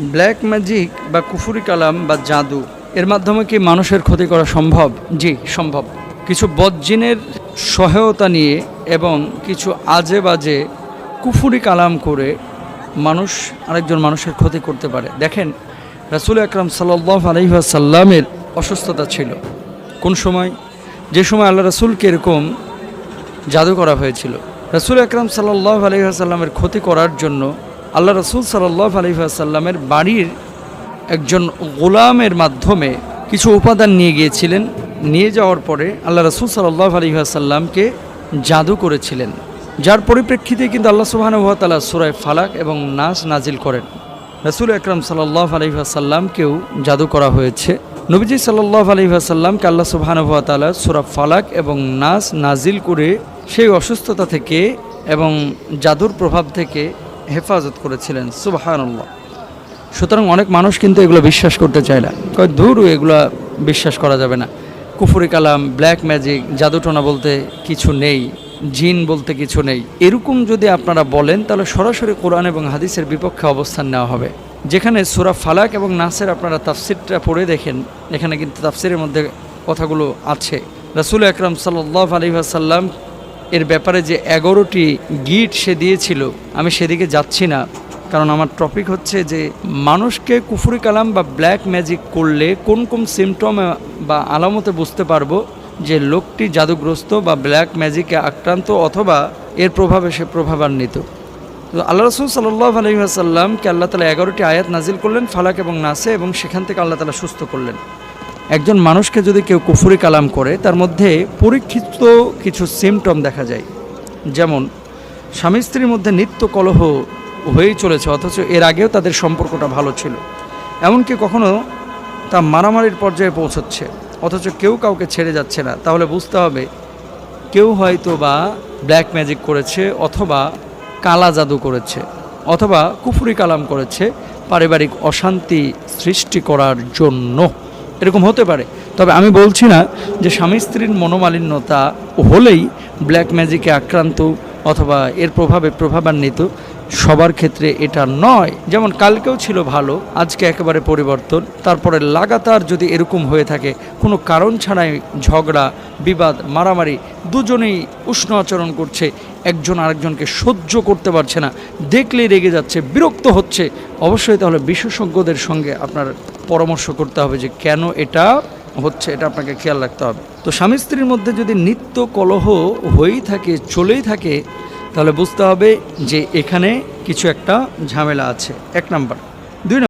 Black magic বা কুফুরি কালাম বা জাদু, এর মাধ্যমে কি মানুষের ক্ষতি করা সম্ভব? জি, সম্ভব। কিছু বজ্জিনের সহায়তা নিয়ে এবং কিছু আজে বাজে কুফুরি কালাম করে মানুষ, আরেকজন মানুষের ক্ষতি করতে পারে। দেখেন, রাসুল আকরাম সাল্লাহ আলহিহাসাল্লামের অসুস্থতা ছিল। কোন সময়? যে সময় আল্লাহ রাসুলকে এরকম জাদু করা হয়েছিল। রসুল আকরাম সাল্লাহ আলহিহাসাল্লামের ক্ষতি করার জন্য আল্লাহ রসুল সাল্লাহ আলহিহাসাল্লামের বাড়ির একজন গোলামের মাধ্যমে কিছু উপাদান নিয়ে গিয়েছিলেন। নিয়ে যাওয়ার পরে আল্লাহ রসুল সাল্লাহ আলহিহাসাল্লামকে জাদু করেছিলেন। যার পরিপ্রেক্ষিতে কিন্তু আল্লাহ সুবাহানুভাতালা সুরায় ফালাক এবং নাস নাজিল করেন। রসুল আকরাম সাল্লাহ আলহিহাসাল্লামকেও জাদু করা হয়েছে। নবীজি সাল্লাহ আলহিহাসাল্লামকে আল্লাহ সুবাহানুভাতালা সুরা ফালাক এবং নাস নাজিল করে সেই অসুস্থতা থেকে এবং জাদুর প্রভাব থেকে হেফাজত করেছিলেন, সুবাহানুল্লাহ। সুতরাং অনেক মানুষ কিন্তু এগুলো বিশ্বাস করতে চায় না। কয় দূর এগুলো বিশ্বাস করা যাবে না। কুফুরি কালাম, ব্ল্যাক ম্যাজিক, জাদুটোনা বলতে কিছু নেই, জিন বলতে কিছু নেই। এরকম যদি আপনারা বলেন, তাহলে সরাসরি কোরআন এবং হাদিসের বিপক্ষে অবস্থান নেওয়া হবে। যেখানে সুরা ফালাক এবং নাসের আপনারা তাফসিরটা পড়ে দেখেন, এখানে কিন্তু তাফসিরের মধ্যে কথাগুলো আছে। রাসুল আকরাম সাল্লাহ আলী আসাল্লাম এর ব্যাপারে যে এগারোটি গিট সে দিয়েছিল, আমি সেদিকে যাচ্ছি না। কারণ আমার টপিক হচ্ছে যে, মানুষকে কুফুরি কালাম বা ব্ল্যাক ম্যাজিক করলে কোন কোন সিমটম বা আলামতে বুঝতে পারব যে লোকটি জাদুগ্রস্ত বা ব্ল্যাক ম্যাজিকে আক্রান্ত অথবা এর প্রভাবে সে প্রভাবান্বিত? তো আল্লাহ রসুল সাল্লাহ আলহিহাসাল্লামকে আল্লাহ তালা এগারোটি আয়াত নাজিল করলেন, ফালাক এবং নাসে, এবং সেখান থেকে আল্লাহ তালা সুস্থ করলেন। একজন মানুষকে যদি কেউ কুফুরি কালাম করে, তার মধ্যে পরীক্ষিত কিছু সিমটম দেখা যায়। যেমন, স্বামী স্ত্রীর মধ্যে নিত্য কলহ হয়েই চলেছে, অথচ এর আগেও তাদের সম্পর্কটা ভালো ছিল। এমনকি কখনো তা মারামারির পর্যায়ে পৌঁছচ্ছে, অথচ কেউ কাউকে ছেড়ে যাচ্ছে না। তাহলে বুঝতে হবে, কেউ হয়তো বা ব্ল্যাক ম্যাজিক করেছে, অথবা কালা জাদু করেছে, অথবা কুফুরি কালাম করেছে, পারিবারিক অশান্তি সৃষ্টি করার জন্য। এরকম হতে পারে। তবে আমি বলছি না যে স্বামী স্ত্রীর মনোমালিন্যতা হলেই ব্ল্যাক ম্যাজিকে আক্রান্ত অথবা এর প্রভাবে প্রভাবান্বিত সবার ক্ষেত্রে এটা নয়। যেমন কালকেও ছিল ভালো, আজকে একেবারে পরিবর্তন। তারপরে লাগাতার যদি এরকম হয়ে থাকে, কোনো কারণ ছাড়াই ঝগড়া, বিবাদ, মারামারি দুজনেই উষ্ণ আচরণ করছে, একজন আরেকজনকে সহ্য করতে পারছে না, দেখলেই রেগে যাচ্ছে, বিরক্ত হচ্ছে। অবশ্যই তাহলে বিশেষজ্ঞদের সঙ্গে আপনার পরামর্শ করতে হবে যে কেন এটা হচ্ছে, এটা আপনাকে খেয়াল রাখতে হবে। তো স্বামী স্ত্রীর মধ্যে যদি নিত্য কলহ হয়েই থাকে, চলেই থাকে, তাহলে বুঝতে হবে যে এখানে কিছু একটা ঝামেলা আছে। এক নাম্বার। দুই